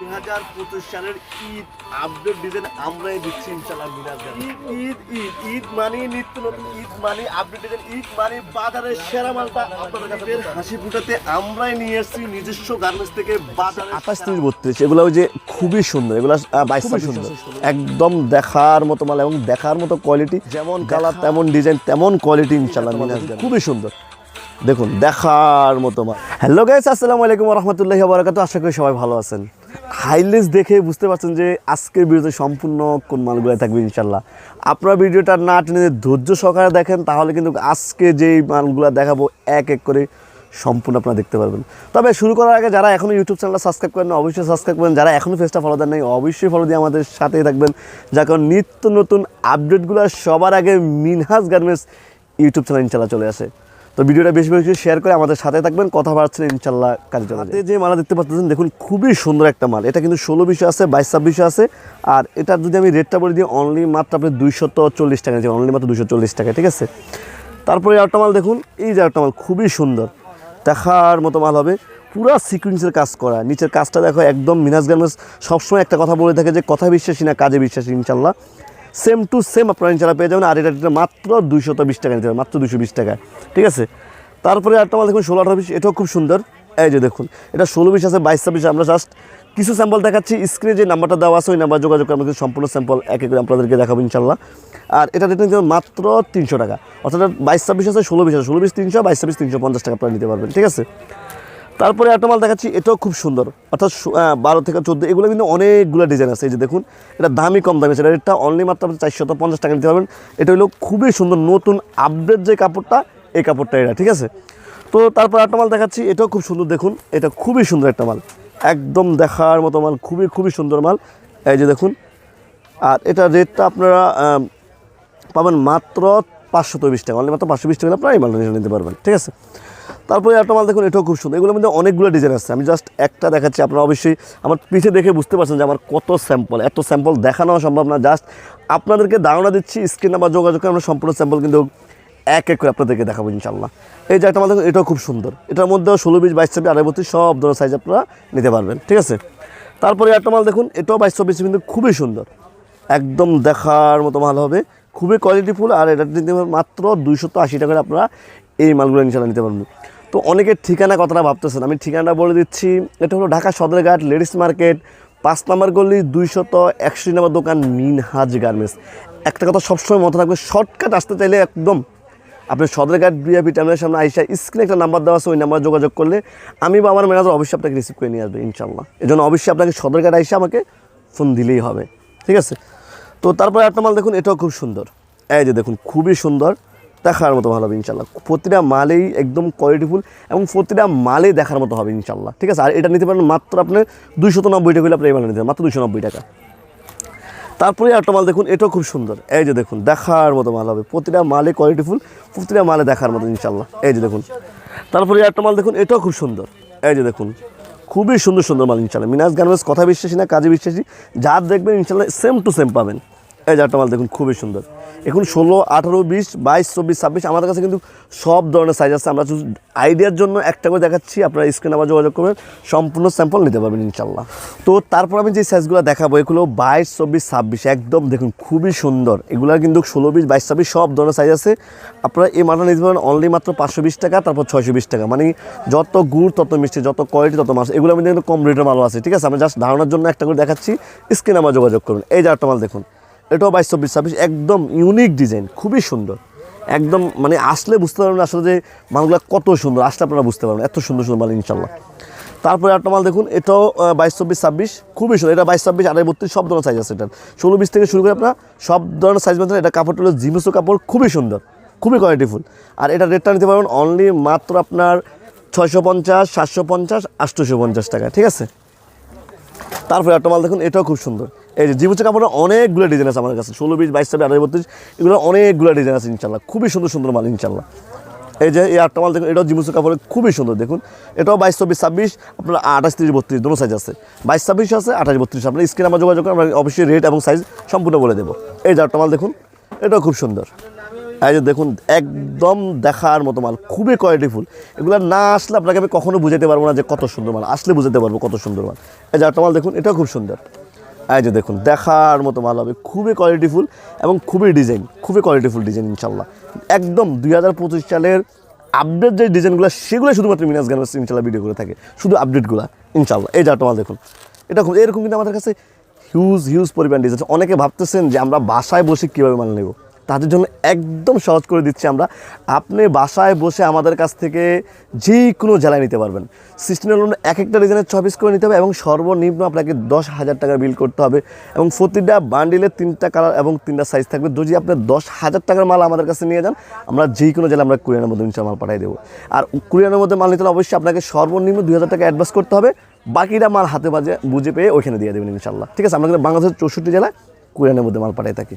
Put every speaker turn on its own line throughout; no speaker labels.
দুই হাজার পঁচিশ সালের ঈদ আপডেট ডিজাইন আমরাই দিচ্ছি ইনশাল্লাহ মিনাজ ঈদ ঈদ ঈদ ঈদ মানে নিত্য নতুন ঈদ মানে আপডেট ডিজাইন ঈদ মানে বাজারের সেরা মালটা আপনাদের কাছে হাসি ফুটাতে আমরাই নিয়ে এসেছি নিজস্ব গার্মেন্টস থেকে বাজারে
আঠাশ তিরিশ বত্রিশ এগুলো যে খুবই সুন্দর এগুলো বাইশ সুন্দর একদম দেখার মতো মাল এবং দেখার মতো কোয়ালিটি যেমন কালার তেমন ডিজাইন তেমন কোয়ালিটি ইনশাল্লাহ খুবই সুন্দর। দেখুন দেখার মতো মাল। হ্যালো গাইস আসসালামু আলাইকুম রহমতুল্লাহি বারাকাতু আশা করি সবাই ভালো আছেন। হাইলেস দেখে বুঝতে পারছেন যে আজকের ভিডিওতে সম্পূর্ণ কোন মালগুলো থাকবে ইনশাল্লাহ আপনার ভিডিওটা না টেনে ধৈর্য সহকারে দেখেন, তাহলে কিন্তু আজকে যেই মালগুলো দেখাবো, এক এক করে সম্পূর্ণ আপনারা দেখতে পারবেন। তবে শুরু করার আগে যারা এখনও ইউটিউব চ্যানেলটা সাবস্ক্রাইব করেন অবশ্যই সাবস্ক্রাইব করেন যারা এখনও ফেসটা ফলো দেন নাই অবশ্যই ফলো দিয়ে আমাদের সাথেই থাকবেন। যার কারণ নিত্য নতুন আপডেটগুলো সবার আগে মিনহাজ গার্মেন্টস ইউটিউব চ্যানেল ইনশাল্লাহ চলে আসে। তো ভিডিওটা বেশি বেশি শেয়ার করে আমাদের সাথে থাকবেন, কথা বাড়ছেন ইনশাল্লাহ কাজে যায়। যে মালা দেখতে পাচ্ছেন, দেখুন, খুবই সুন্দর একটা মাল। এটা কিন্তু ষোলো বিষয় আছে, বাইশ ছাব্বিশে আছে। আর এটার যদি আমি রেটটা বলে দিই অনলি মাত্র আপনি দুইশত চল্লিশ টাকা অনলি মাত্র দুশো চল্লিশ টাকা, ঠিক আছে? তারপরে একটা মাল দেখুন, এই যে একটা মাল, খুবই সুন্দর। দেখার মতো মাল হবে। পুরো সিকুয়েন্সের কাজ করা। নিচের কাজটা দেখো, একদম মিনাজ গার্মেন্টস সবসময় একটা কথা বলে থাকে যে কথা বিশ্বাসী না, কাজে বিশ্বাসী ইনশাল্লাহ সেম টু সেম আপনারা ইনশাল্লাহ পেয়ে যাবেন, আর এটা এটা মাত্র দুইশত বিশ টাকা নিতে মাত্র দুশো বিশ টাকা। ঠিক আছে? তারপরে একটা মাল দেখুন ষোলো আঠারো বিশ এটাও খুব সুন্দর। এই যে দেখুন, এটা ষোলো বিশ আছে, বাইশ ছাব্বিশ আমরা জাস্ট কিছু স্যাম্পল দেখাচ্ছি। স্ক্রিনে যে নাম্বারটা দেওয়া আছে, ওই নাম্বার যোগাযোগ করে আমাদের সম্পূর্ণ স্যাম্পল এক করে আপনাদেরকে দেখাবো ইনশাল্লাহ আর এটা নিতে মাত্র তিনশো টাকা। অর্থাৎ বাইশ ছাব্বিশ আছে, ষোলো বিশ আছে, ষোলো বিশ তিনশো, বাইশ ছাব্বিশ তিনশো পঞ্চাশ টাকা আপনারা নিতে পারবেন। ঠিক আছে? তারপরে একটা মাল দেখাচ্ছি, এটাও খুব সুন্দর। অর্থাৎ বারো থেকে চোদ্দ, এগুলো কিন্তু অনেকগুলো ডিজাইন আছে, এই যে দেখুন, এটা দামি কম দামি আছে রেটটা অনলি মাত্র আপনি চারশত পঞ্চাশ টাকা নিতে পারবেন। এটা হলো খুবই সুন্দর নতুন আপডেট যে কাপড়টা, এই কাপড়টা এটা, ঠিক আছে? তো তারপর একটা মাল দেখাচ্ছি, এটাও খুব সুন্দর, দেখুন, এটা খুবই সুন্দর একটা মাল। একদম দেখার মতো মাল, খুবই খুবই সুন্দর মাল। এই যে দেখুন, আর এটা রেটটা আপনারা পাবেন মাত্র পাঁচশো বিশ টাকা অনলি মাত্র পাঁচশো বিশ টাকা প্রায় মালটা নিতে পারবেন, ঠিক আছে? তারপরে একটা মাল দেখুন, এটাও খুব সুন্দর। এগুলোর মধ্যে অনেকগুলো ডিজাইন আছে। আমি জাস্ট একটা দেখাচ্ছি, আপনারা অবশ্যই আমার পিঠে দেখে বুঝতে পারছেন যে আমার কত স্যাম্পল এত স্যাম্পল দেখানো সম্ভব না। জাস্ট আপনাদেরকে ধারণা দিচ্ছি স্ক্রিন নাম্বার যোগাযোগ করে আমরা সম্পূর্ণ স্যাম্পল কিন্তু এক এক করে আপনাদেরকে দেখাবো ইনশাল্লাহ এই যে একটা মাল দেখুন, এটাও খুব সুন্দর। এটার মধ্যেও ষোলো বিশ বাইশ ছাব্বিশ, আড়াই, বত্রিশ, সব ধরনের সাইজ আপনারা নিতে পারবেন, ঠিক আছে? তারপরে একটা মাল দেখুন, এটাও বাইশ চব্বিশ কিন্তু খুবই সুন্দর। একদম দেখার মতো মাল হবে। খুবই কোয়ালিটিফুল আর এটা মাত্র দুইশত আশি টাকা করে আপনারা এই মালগুলো ইনশাল্লাহ নিতে পারবেন তো অনেকের ঠিকানা কথাটা ভাবতেছেন। আমি ঠিকানাটা বলে দিচ্ছি, এটা হলো ঢাকা সদরঘাট লেডিস মার্কেট, পাঁচ নম্বর গলি দুইশত একশো নম্বর দোকান মিনহাজ গার্মেন্টস। একটা কথা সবসময় মতো থাকবে, শর্টকাট আসতে চাইলে একদম আপনি সদরঘাট বিআপি টার্মিনালের সামনে আইসা স্ক্রিনে একটা নাম্বার দেওয়া আছে, ওই নাম্বারে যোগাযোগ করলে আমি বা আমার ম্যানেজার অবশ্যই আপনাকে রিসিভ করে নিয়ে আসবে ইনশাল্লাহ এই জন্য অবশ্যই আপনাকে সদরঘাট আইসা আমাকে ফোন দিলেই হবে, ঠিক আছে? তো তারপরে একটা মাল দেখুন, এটাও খুব সুন্দর। এই যে দেখুন, খুবই সুন্দর। দেখার মতো ভালো হবে ইনশাল্লাহ। প্রতিটা মালেই একদম কোয়ালিটিফুল এবং প্রতিটা মালেই দেখার মতো হবে ইনশাল্লাহ। ঠিক আছে? আর এটা নিতে পারেন মাত্র আপনার দুইশত নব্বই টাকা আপনি এই মাল নিতে মাত্র দুশো নব্বই টাকা। তারপরে একটা মাল দেখুন, এটাও খুব সুন্দর। এই যে দেখুন, দেখার মতো মাল হবে। প্রতিটা মালে কোয়ালিটিফুল প্রতিটা মালে দেখার মতো ইনশাল্লাহ। এই যে দেখুন। তারপরে একটা মাল দেখুন, এটাও খুব সুন্দর। এই যে দেখুন, খুবই সুন্দর সুন্দর মাল ইনশাল্লাহ। মিনাজ গার্মেন্টস, কথা বিশ্বাসী না, কাজে বিশ্বাসী যা দেখবেন ইনশাল্লাহ সেম টু সেম পাবেন। এই একটা মাল দেখুন, খুবই সুন্দর। এখন ষোলো, আঠারো, বিশ, বাইশ, চব্বিশ, ছাব্বিশ, আমাদের কাছে কিন্তু সব ধরনের সাইজ আছে। আমরা শুধু আইডিয়ার জন্য একটা করে দেখাচ্ছি, আপনারা স্ক্রিনে আবার যোগাযোগ করবেন, সম্পূর্ণ স্যাম্পল নিতে পারবেন ইনশাল্লাহ তো তারপর আমি যে সাইজগুলো দেখাবো, এগুলো বাইশ, চব্বিশ, ছাব্বিশ, একদম দেখুন, খুবই সুন্দর। এগুলো কিন্তু ষোলো, বিশ, বাইশ, ছাব্বিশ, সব ধরনের সাইজ আছে। আপনারা এই মালটা নিতে পারেন অনলি মাত্র পাঁচশো বিশ টাকা, তারপর ছয়শো বিশ টাকা। মানে যত গুড়, তত মিষ্টি, যত কোয়ালিটি তত মাছ, এগুলো মধ্যে কিন্তু কম রেটের মালও আছে, ঠিক আছে? আমি জাস্ট ধারণার জন্য একটা করে দেখাচ্ছি স্ক্রিনে আমার যোগাযোগ করুন। এই যে মাল দেখুন এটাও বাইশ, চব্বিশ, ছাব্বিশ, একদম ইউনিক ডিজাইন খুবই সুন্দর। একদম মানে আসলে বুঝতে পারবেন আসলে যে মালগুলো কত সুন্দর, আসলে আপনারা বুঝতে পারবেন এত সুন্দর সুন্দর মাল ইনশাল্লাহ তারপরে একটা মাল দেখুন, এটাও বাইশ, চব্বিশ, ছাব্বিশ, খুবই সুন্দর। এটা বাইশ, ছাব্বিশ, আড়াই, বত্রিশ, সব ধরনের সাইজ আছে এটার। ষোলো বিশ থেকে শুরু করে আপনার সব ধরনের সাইজ মধ্যে এটা কাপড়টা হলো জিমসো কাপড়, খুবই সুন্দর, খুবই কোয়ালিটিফুল আর এটা রেটটা নিতে পারবেন অনলি মাত্র আপনার ছয়শো পঞ্চাশ, সাতশো পঞ্চাশ, আটশোশো পঞ্চাশ টাকা, ঠিক আছে? তারপরে একটা মাল দেখুন, এটাও খুব সুন্দর। এই যে জীবুচে কাপড়ের অনেকগুলো ডিজাইন আছে আমার কাছে, ষোলো বিশ, বাইশ, ছাব্বিশ বত্রিশ, এগুলো অনেকগুলো ডিজাইন আছে ইনশাল্লাহ খুবই সুন্দর সুন্দর মাল ইনশাল্লাহ এই যে এই আটটা মাল দেখুন, এটাও জিমুচে কাপড়ের খুবই সুন্দর, দেখুন। এটাও বাইশ চব্বিশ ছাব্বিশ, আপনার আঠাশ, তিরিশ, বত্রিশ দুটো সাইজ আছে। বাইশ, ছাব্বিশ আছে, আঠাশ, বত্রিশ, আপনার স্ক্রিনে আমার যোগাযোগ আমরা অবশ্যই রেট এবং সাইজ সম্পূর্ণ বলে দেবো। এই যে আটটা মাল দেখুন, এটাও খুব সুন্দর। এই যে দেখুন, একদম দেখার মতো মাল, খুবই কোয়ালিটিফুল এগুলো না আসলে আপনাকে আমি কখনো বুঝাতে পারব না যে কত সুন্দর মাল, আসলে বুঝাতে পারব কত সুন্দর মাল। এই যে একটা মাল দেখুন, এটাও খুব সুন্দর। এই যে দেখুন, দেখার মতো মাল হবে, খুবই কোয়ালিটিফুল এবং খুবই ডিজাইন খুবই কোয়ালিটিফুল ডিজাইন ইনশাল্লাহ একদম দুই হাজার পঁচিশ সালের আপডেট যে ডিজাইনগুলো সেগুলো শুধুমাত্র মিনাস গার্মেন্টস ইনশাল্লাহ ভিডিও করে থাকে, শুধু আপডেটগুলো ইনশাল্লাহ এই যে মাল দেখুন, এটা এরকম কিন্তু আমাদের কাছে হিউজ হিউজ পরিমাণ ডিজাইন অনেকে ভাবতেছেন যে আমরা বাসায় বসে কীভাবে মাল নেব। তাদের জন্য একদম সহজ করে দিচ্ছি আমরা। আপনি বাসায় বসে আমাদের কাছ থেকে যে কোনো জেলায় নিতে পারবেন। সিস্টেমের লোন এক একটা ডিজাইনের ছ পিস করে নিতে হবে এবং সর্বনিম্ন আপনাকে দশ হাজার টাকার বিল করতে হবে এবং প্রতিটা বান্ডিলে তিনটা কালার এবং তিনটা সাইজ থাকবে। যদি আপনি দশ হাজার টাকার মাল আমাদের কাছে নিয়ে যান, আমরা যে কোনো জেলায় আমরা কুরিয়ানের মধ্যে ইনশাল মাল পাঠিয়ে দেবো। আর কুরিয়ানের মধ্যে মাল নিতে হলে অবশ্যই আপনাকে সর্বনিম্ন দুই হাজার টাকা অ্যাডভান্স করতে হবে। বাকিটা মাল হাতে বাজে, বুঝে পেয়ে ওইখানে দিয়ে দেবেন ইনশাল্লাহ ঠিক আছে, আমরা কিন্তু বাংলাদেশের চৌষট্টি জেলায় কুরিয়ানের মধ্যে মাল পাঠিয়ে থাকি।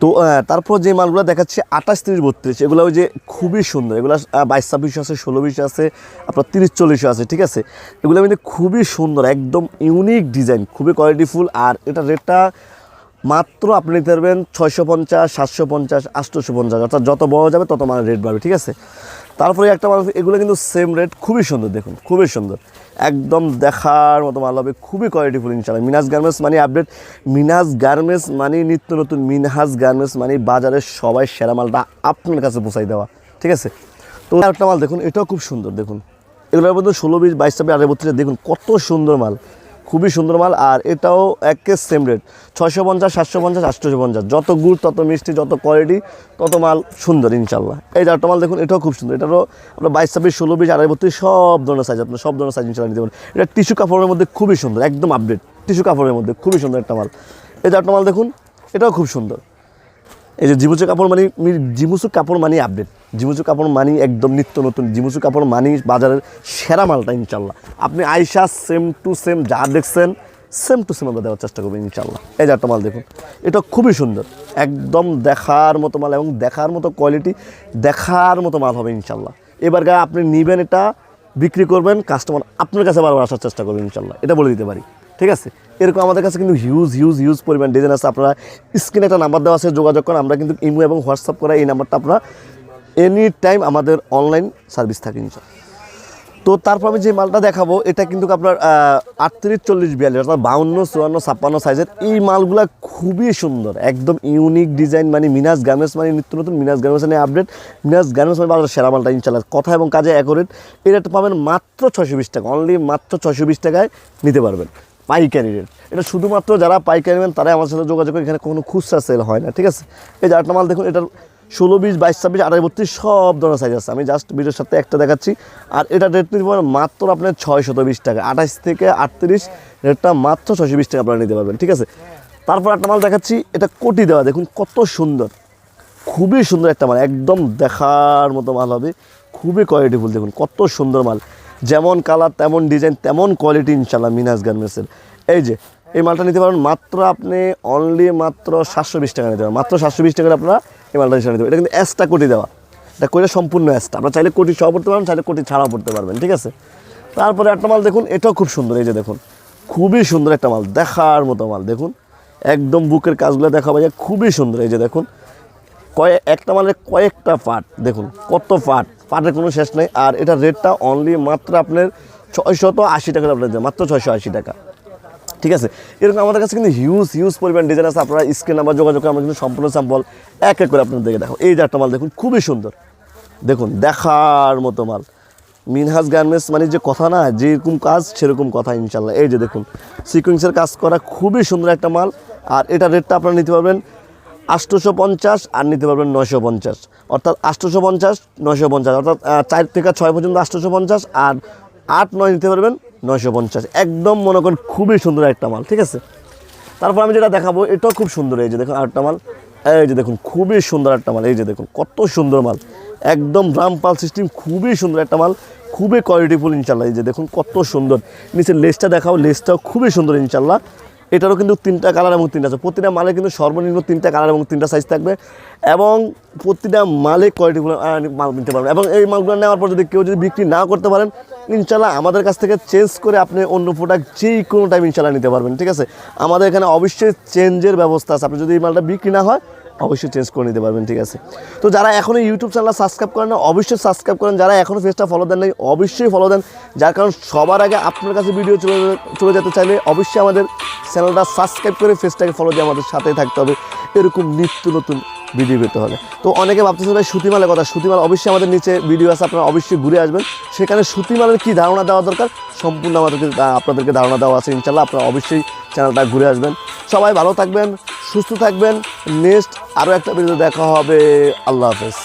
তো তারপর যে মালগুলো দেখাচ্ছে, আঠাশ, তিরিশ, বত্রিশ, এগুলো ওই যে খুবই সুন্দর। এগুলো বাইশ, ছাব্বিশ আছে, ষোলো, বিশ আছে, আপনার তিরিশ, চল্লিশ আছে, ঠিক আছে? এগুলো কিন্তু খুবই সুন্দর, একদম ইউনিক ডিজাইন, খুবই কোয়ালিটিফুল। আর এটা রেটটা মাত্র আপনি নিতে পারবেন ছয়শো পঞ্চাশ, সাতশো পঞ্চাশ পঞ্চাশ। অর্থাৎ যত বড় যাবে, তত মানে রেট বাড়বে, ঠিক আছে? তারপরে একটা মাল এগুলো কিন্তু সেম রেট খুবই সুন্দর, দেখুন, খুবই সুন্দর। একদম দেখার মতো মাল হবে, খুবই কোয়ালিটিফুল ইনশাল্লাহ মিনাজ গার্মেন্টস মানে আপডেট মিনাজ গার্মেন্টস মানে নিত্য নতুন মিনহাজ গার্মেন্টস মানে বাজারের সবাই সেরা মালটা আপনার কাছে পৌঁছাই দেওয়া, ঠিক আছে? তো একটা মাল দেখুন, এটাও খুব সুন্দর, দেখুন। এগুলোর মধ্যে ষোলো, বিশ, বাইশ, ছাব্বিশ আড়াই বত্রিশ, দেখুন, কত সুন্দর মাল। খুবই সুন্দর মাল, আর এটাও এক কেস সেম রেট ছশো পঞ্চাশ, সাতশো পঞ্চাশ, আটশো পঞ্চাশ। যত গুড়, তত মিষ্টি, যত কোয়ালিটি তত মাল সুন্দর ইনশাল্লাহ। এই চারটা মাল দেখুন, এটাও খুব সুন্দর। এটারও আপনার বাইশ, ছাব্বিশ, ষোলো, বিশ, আড়াই, বত্রিশ, সব ধরনের সাইজ আপনার, সব ধরনের সাইজ ইনশাল্লাহ নিতে পারেন এটা টিস্যু কাপড়ের মধ্যে খুবই সুন্দর, একদম আপডেট টিস্যু কাপড়ের মধ্যে খুবই সুন্দর একটা মাল। এই চারটা মাল দেখুন, এটাও খুব সুন্দর। এই যে জিমুচু কাপড় মানি জিমুচু কাপড় মানি আপডেট জিমুচু কাপড় মানি একদম নিত্য নতুন। জিমুচু কাপড় মানি বাজারের সেরা মালটা ইনশাল্লাহ। আপনি আইসা সেম টু সেম যা দেখছেন সেম টু সেম আমরা দেওয়ার চেষ্টা করবেন ইনশাল্লাহ। এই যে একটা মাল দেখুন, এটা খুবই সুন্দর। একদম দেখার মতো মাল এবং দেখার মতো কোয়ালিটি দেখার মতো মাল হবে ইনশাল্লাহ। এবার আপনি নেবেন এটা, বিক্রি করবেন কাস্টমার আপনার কাছে বারবার আসার চেষ্টা করবেন ইনশাল্লাহ। এটা বলে দিতে পারি। ঠিক আছে? এরকম আমাদের কাছে কিন্তু হিউজ হিউজ হিউজ পরিমাণ ডিজাইন আছে। আপনারা স্ক্রিনে একটা নাম্বার দেওয়া আছে, যোগাযোগ করেন। আমরা কিন্তু ইমো এবং হোয়াটসঅ্যাপ করা এই নাম্বারটা আপনারা এনি টাইম আমাদের অনলাইন সার্ভিস থাকে ইনশাল্লাহ তো তারপর আমি যে মালটা দেখাবো, এটা কিন্তু আপনার আটত্রিশ, চল্লিশ, বিয়াল্লিশ, অর্থাৎ বাউন্ন, চুয়ান্ন, ছাপ্পান্ন সাইজের এই মালগুলা খুবই সুন্দর, একদম ইউনিক ডিজাইন মানে মিনাস গার্মেন্টস মানে নিত্য নতুন মিনাজ গার্মেন্টস মানে আপডেট মিনাস গার্মেন্টস মানে বাজারের সেরা মালটা ইনশাল্লাহ কথা এবং কাজে অ্যাকোরেট এটা পাবেন মাত্র ছয়শো বিশ টাকা অনলি মাত্র ছয়শো বিশ টাকায় নিতে পারবেন। পাইকারি রেট এটা শুধুমাত্র যারা পাইকারি নেবেন, তারাই আমার সাথে যোগাযোগ করে এখানে কোনো খুচরা সেল হয় না, ঠিক আছে? এই যে মাল দেখুন, এটার ষোলো বিশ, বাইশ, ছাব্বিশ আড়াই বত্রিশ, সব ধরনের সাইজ আছে। আমি জাস্ট ভিডিওর সাথে একটা দেখাচ্ছি। আর এটা রেট নিতে মাত্র আপনার ছয় শত বিশ টাকা। আঠাশ থেকে আটত্রিশ রেটটা মাত্র ছয়শো বিশ টাকা আপনারা নিতে পারবেন, ঠিক আছে? তারপর একটা মাল দেখাচ্ছি, এটা কোটি দেওয়া, দেখুন কত সুন্দর। খুবই সুন্দর একটা মাল, একদম দেখার মতো মাল হবে। খুবই কোয়ালিটিফুল দেখুন কত সুন্দর মাল। যেমন কালার, তেমন ডিজাইন, তেমন কোয়ালিটি ইনশাল্লাহ মিনাজ গার্মেন্টসের। এই যে, এই মালটা নিতে পারেন মাত্র আপনি অনলি মাত্র সাতশো বিশ টাকা নিতে পারেন। মাত্র সাতশো বিশ টাকার আপনারা এই মালটা নিতে পারেন। এটা কিন্তু এসটা কোটি দেওয়া। এটা করে সম্পূর্ণ এসটা আপনারা চাইলে কোটি সহ পড়তে পারবেন চাইলে কোটি ছাড়াও পড়তে পারবেন, ঠিক আছে? তারপরে একটা মাল দেখুন, এটাও খুব সুন্দর, এই যে দেখুন। খুবই সুন্দর একটা মাল, দেখার মতো মাল, দেখুন। একদম বুকের কাজগুলো দেখা যায়, খুবই সুন্দর, এই যে দেখুন। কয়েক একটা মালের কয়েকটা পার্ট দেখুন কত পার্ট পার্টের কোনো শেষ নেই। আর এটার রেটটা অনলি মাত্র আপনার ছয়শত আশি টাকা আপনার মাত্র ছয়শো আশি টাকা। ঠিক আছে? এরকম আমাদের কাছে কিন্তু হিউজ হিউজ পরিমাণ ডিজাইন আছে। আপনারা স্ক্রিন নাম্বার যোগাযোগ করে আমরা কিন্তু সম্পূর্ণ স্যাম্পল এক এক করে আপনাদেরকে দেখো এই যে একটা মাল দেখুন, খুবই সুন্দর। দেখুন, দেখার মতো মাল। মিনহাজ গার্মেন্টস মানে যে কথা না, যেরকম কাজ সেরকম কথা ইনশাল্লাহ এই যে দেখুন সিকুয়েন্সের কাজ করা খুবই সুন্দর একটা মাল। আর এটা রেটটা আপনারা নিতে পারবেন আটশোশো পঞ্চাশ আর নিতে পারবেন নয়শো পঞ্চাশ অর্থাৎ আটশোশো পঞ্চাশ নয়শো পঞ্চাশ অর্থাৎ চার থেকে ছয় পর্যন্ত আটশোশো পঞ্চাশ আর আট, নয় নিতে পারবেন নয়শো পঞ্চাশ একদম মনে করেন খুবই সুন্দর একটা মাল, ঠিক আছে? তারপর আমি যেটা দেখাবো, এটাও খুব সুন্দর, এই যে দেখুন আরেকটা মাল, এই যে দেখুন, খুবই সুন্দর একটা মাল, এই যে দেখুন, কত সুন্দর মাল। একদম ড্রাম পাল সিস্টেম খুবই সুন্দর একটা মাল, খুবই কোয়ালিটিফুল ইনশাল্লাহ এই যে দেখুন, কত সুন্দর। নিচের লেসটা দেখাও লেসটাও খুবই সুন্দর ইনশাল্লাহ এটারও কিন্তু তিনটা কালার এবং তিনটা আছে প্রতিটা মালে কিন্তু সর্বনিম্ন তিনটা কালার এবং তিনটা সাইজ থাকবে এবং প্রতিটা মালে কোয়ালিটিগুলো মাল নিতে পারবেন এবং এই মালগুলো নেওয়ার পর যদি কেউ যদি বিক্রি না করতে পারেন ইনশাল্লাহ আমাদের কাছ থেকে চেঞ্জ করে আপনি অন্য প্রোডাক্ট যেই কোনো টাইম ইনশাল্লাহ নিতে পারবেন, ঠিক আছে? আমাদের এখানে অবশ্যই চেঞ্জের ব্যবস্থা আছে। আপনি যদি এই মালটা বিক্রি না হয় অবশ্যই চেঞ্জ করে নিতে পারবেন, ঠিক আছে? তো যারা এখনও ইউটিউব চ্যানেল সাবস্ক্রাইব করেন না, অবশ্যই সাবস্ক্রাইব করেন। যারা এখনও ফেসটা ফলো দেন নাই, অবশ্যই ফলো দেন। যার কারণ সবার আগে আপনার কাছে ভিডিও চলে চলে যেতে চাইলে অবশ্যই আমাদের চ্যানেলটা সাবস্ক্রাইব করে ফেসটাকে ফলো দিয়ে আমাদের সাথে থাকতে হবে। এরকম নিত্য নতুন ভিডিও করতে হবে তো অনেকে ভাবতেছেন ভাই সুতিমালের কথা। সুতিমাল অবশ্যই আমাদের নিচে ভিডিও আছে, আপনারা অবশ্যই ঘুরে আসবেন। সেখানে সুতিমালের কি ধারণা দেওয়া দরকার? সম্পূর্ণ আমাদেরকে আপনাদেরকে ধারণা দেওয়া আছে ইনশাল্লাহ আপনারা অবশ্যই চ্যানেলটা ঘুরে আসবেন। সবাই ভালো থাকবেন, সুস্থ থাকবেন। নেক্সট আরও একটা ভিডিও দেখা হবে। আল্লাহ হাফেজ।